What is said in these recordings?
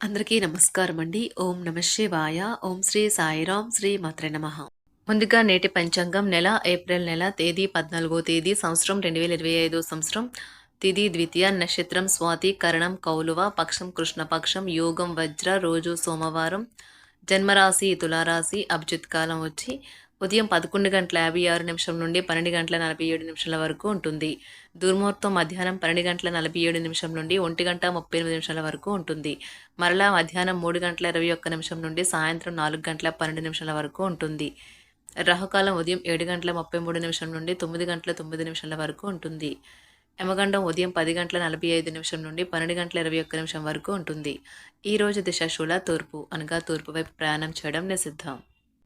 అందరికీ నమస్కారం అండి ఓం నమ శివాయ. ఓం శ్రీ సాయిరాం శ్రీ మాత్ర నమ. ముందుగా నేటి పంచాంగం నెల ఏప్రిల్ నెల తేదీ పద్నాలుగో తేదీ సంవత్సరం రెండు వేల ఇరవై ఐదో సంవత్సరం. తిది ద్వితీయ నక్షత్రం స్వాతి కరణం కౌలువ పక్షం కృష్ణపక్షం యోగం వజ్ర రోజు సోమవారం. జన్మరాశి తులారాశి అభిజిత్ కాలం వచ్చి ఉదయం పదకొండు గంటల యాభై ఆరు నిమిషం నుండి పన్నెండు గంటల నలభై ఏడు నిమిషాల వరకు ఉంటుంది. దుర్ముహూర్తం మధ్యాహ్నం పన్నెండు గంటల నలభై ఏడు నిమిషం నుండి ఒంటి గంట ముప్పై ఎనిమిది నిమిషాల వరకు ఉంటుంది. మరలా మధ్యాహ్నం మూడు గంటల ఇరవై ఒక్క నిమిషం నుండి సాయంత్రం నాలుగు గంటల పన్నెండు నిమిషాల వరకు ఉంటుంది. రాహుకాలం ఉదయం ఏడు గంటల ముప్పై మూడు నిమిషం నుండి తొమ్మిది గంటల తొమ్మిది నిమిషాల వరకు ఉంటుంది. యమగండం ఉదయం పది గంటల నలభై ఐదు నిమిషం నుండి పన్నెండు గంటల ఇరవై ఒక్క నిమిషం వరకు ఉంటుంది. ఈ రోజు దిశ శూల తూర్పు అనగా తూర్పు వైపు ప్రయాణం చేయడం నిషిద్ధం.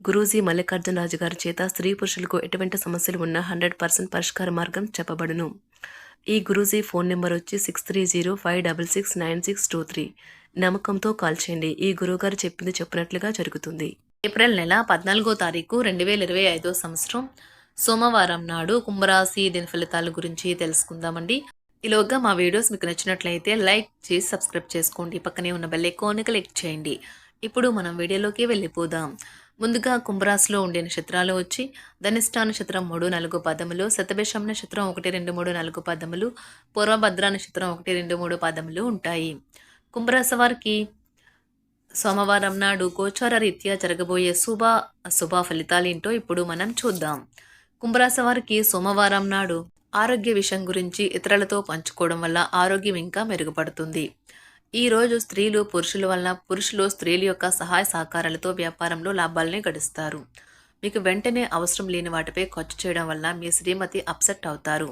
గురూజీ మల్లికార్జున రాజు గారి చేత స్త్రీ పురుషులకు ఎటువంటి సమస్యలు ఉన్నా హండ్రెడ్ పర్సెంట్ పరిష్కార మార్గం చెప్పబడును. ఈ గురూజీ ఫోన్ నెంబర్ వచ్చి six three zero five double six nine six two three. నమ్మకంతో కాల్ చేయండి. ఈ గురువుగారు చెప్పింది చెప్పినట్లుగా జరుగుతుంది. ఏప్రిల్ నెల పద్నాలుగో తారీఖు రెండు వేల ఇరవై ఐదో సంవత్సరం సోమవారం నాడు కుంభరాశి దీని ఫలితాల గురించి తెలుసుకుందామండి. ఈలోగా మా వీడియోస్ మీకు నచ్చినట్లయితే లైక్ చేసి సబ్స్క్రైబ్ చేసుకోండి. పక్కనే ఉన్న బెల్ ఐకాన్ క్లిక్ చేయండి. ఇప్పుడు మనం వీడియోలోకి వెళ్ళిపోదాం. ముందుగా కుంభరాశిలో ఉండే నక్షత్రాలు వచ్చి ధనిష్ట నక్షత్రం మూడు నాలుగు పదములు శతభిషం నక్షత్రం ఒకటి రెండు మూడు నాలుగు పదములు పూర్వభద్ర నక్షత్రం ఒకటి రెండు మూడు పదములు ఉంటాయి. కుంభరాశి వారికి సోమవారం నాడు గోచార రీత్యా జరగబోయే శుభ అశుభ ఫలితాలు ఏంటో ఇప్పుడు మనం చూద్దాం. కుంభరాశి వారికి సోమవారం నాడు ఆరోగ్య విషయం గురించి ఇతరులతో పంచుకోవడం వల్ల ఆరోగ్యం ఇంకా మెరుగుపడుతుంది. ఈ రోజు స్త్రీలు పురుషుల వల్ల పురుషులు స్త్రీల యొక్క సహాయ సహకారాలతో వ్యాపారంలో లాభాలని గడిస్తారు. మీకు వెంటనే అవసరం లేని వాటిపై ఖర్చు చేయడం వల్ల మీ శ్రీమతి అప్సెట్ అవుతారు.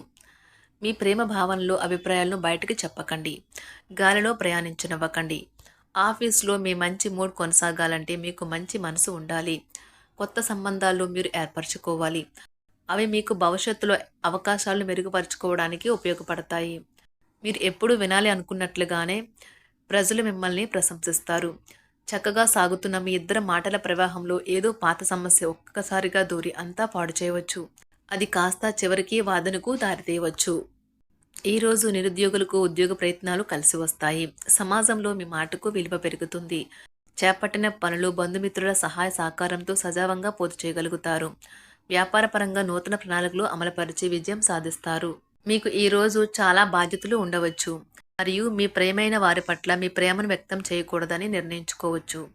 మీ ప్రేమ భావనలో అభిప్రాయాలను బయటకు చెప్పకండి. గాలిలో ప్రయాణించనివ్వకండి. ఆఫీస్లో మీ మంచి మూడ్ కొనసాగాలంటే మీకు మంచి మనసు ఉండాలి. కొత్త సంబంధాలు మీరు ఏర్పరచుకోవాలి. అవి మీకు భవిష్యత్తులో అవకాశాలు మెరుగుపరుచుకోవడానికి ఉపయోగపడతాయి. మీరు ఎప్పుడు వినాలి అనుకున్నట్లుగానే ప్రజలు మిమ్మల్ని ప్రశంసిస్తారు. చక్కగా సాగుతున్న మీ ఇద్దరు మాటల ప్రవాహంలో ఏదో పాత సమస్య ఒక్కసారిగా దూరి అంతా పాడు చేయవచ్చు. అది కాస్త చివరికి వాదనకు దారితీయవచ్చు. ఈరోజు నిరుద్యోగులకు ఉద్యోగ ప్రయత్నాలు కలిసి వస్తాయి. సమాజంలో మీ మాటకు విలువ పెరుగుతుంది. చేపట్టిన పనులు బంధుమిత్రుల సహాయ సహకారంతో సజావంగా పూర్తి చేయగలుగుతారు. వ్యాపారపరంగా నూతన ప్రణాళికలు అమలుపరిచి విజయం సాధిస్తారు. మీకు ఈరోజు చాలా బాధ్యతలు ఉండవచ్చు. మరియు మీ ప్రేమైన వారి పట్ల మీ ప్రేమను వ్యక్తం చేయకూడదని నిర్ణయించుకోవచ్చు.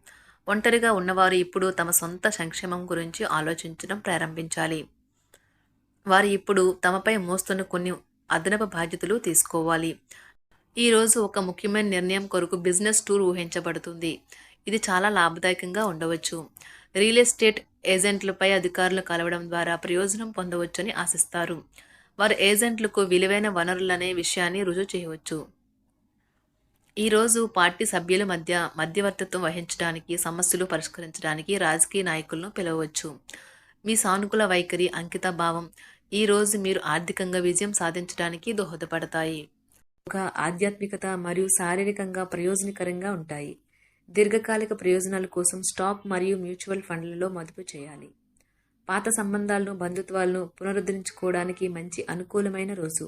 ఒంటరిగా ఉన్నవారు ఇప్పుడు తమ సొంత సంక్షేమం గురించి ఆలోచించడం ప్రారంభించాలి. వారు ఇప్పుడు తమపై మోస్తున్న కొన్ని అదనపు బాధ్యతలు తీసుకోవాలి. ఈరోజు ఒక ముఖ్యమైన నిర్ణయం కొరకు బిజినెస్ టూర్ ఊహించబడుతుంది. ఇది చాలా లాభదాయకంగా ఉండవచ్చు. రియల్ ఎస్టేట్ ఏజెంట్లపై అధికారులు కలవడం ద్వారా ప్రయోజనం పొందవచ్చని ఆశిస్తారు. వారు ఏజెంట్లకు విలువైన వనరులనే విషయాన్ని రుజువు చేయవచ్చు. ఈరోజు పార్టీ సభ్యుల మధ్య మధ్యవర్తిత్వం వహించడానికి సమస్యలు పరిష్కరించడానికి రాజకీయ నాయకులను పిలవవచ్చు మీ సానుకూల వైఖరి అంకిత భావం ఈరోజు మీరు ఆర్థికంగా విజయం సాధించడానికి దోహదపడతాయి. ఒక ఆధ్యాత్మికత మరియు శారీరకంగా ప్రయోజనకరంగా ఉంటాయి. దీర్ఘకాలిక ప్రయోజనాల కోసం స్టాక్ మరియు మ్యూచువల్ ఫండ్లలో మదుపు చేయాలి. పాత సంబంధాలను బంధుత్వాలను పునరుద్ధరించుకోవడానికి మంచి అనుకూలమైన రోజు.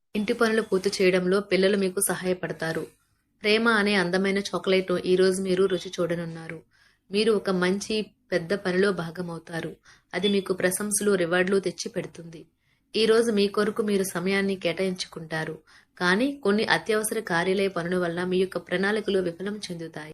ఇంటి పనులు పూర్తి చేయడంలో పిల్లలు మీకు సహాయపడతారు. ప్రేమ అనే అందమైన చాక్లెట్ను ఈ రోజు మీరు రుచి చూడనున్నారు. మీరు ఒక మంచి పెద్ద పనిలో భాగమవుతారు. అది మీకు ప్రశంసలు రివార్డులు తెచ్చి పెడుతుంది. ఈరోజు మీ కొరకు మీరు సమయాన్ని కేటాయించుకుంటారు. కానీ కొన్ని అత్యవసర కార్యాలయ పనుల వల్ల మీ యొక్క ప్రణాళికలు విఫలం చెందుతాయి.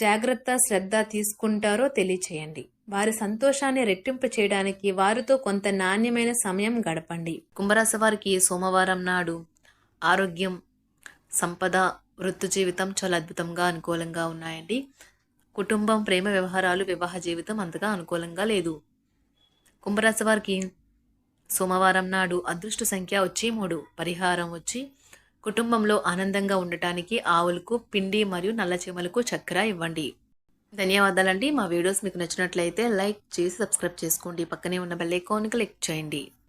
జాగ్రత్త శ్రద్ధ తీసుకుంటారో తెలియచేయండి. వారి సంతోషాన్ని రెట్టింపు చేయడానికి వారితో కొంత నాణ్యమైన సమయం గడపండి. కుంభరాశి వారికి సోమవారం నాడు ఆరోగ్యం సంపద వృత్తి జీవితం చాలా అద్భుతంగా అనుకూలంగా ఉన్నాయండి. కుటుంబం ప్రేమ వ్యవహారాలు వివాహ జీవితం అంతగా అనుకూలంగా లేదు. కుంభరాశి వారికి సోమవారం నాడు అదృష్ట సంఖ్య వచ్చి మూడు పరిహారం వచ్చి కుటుంబంలో ఆనందంగా ఉండటానికి ఆవులకు పిండి మరియు నల్ల చీమలకు చక్కెర ఇవ్వండి. ధన్యవాదాలండి. మా వీడియోస్ మీకు నచ్చినట్లయితే లైక్ చేసి సబ్స్క్రైబ్ చేసుకోండి. పక్కనే ఉన్న బెల్ ఐకాన్ క్లిక్ చేయండి.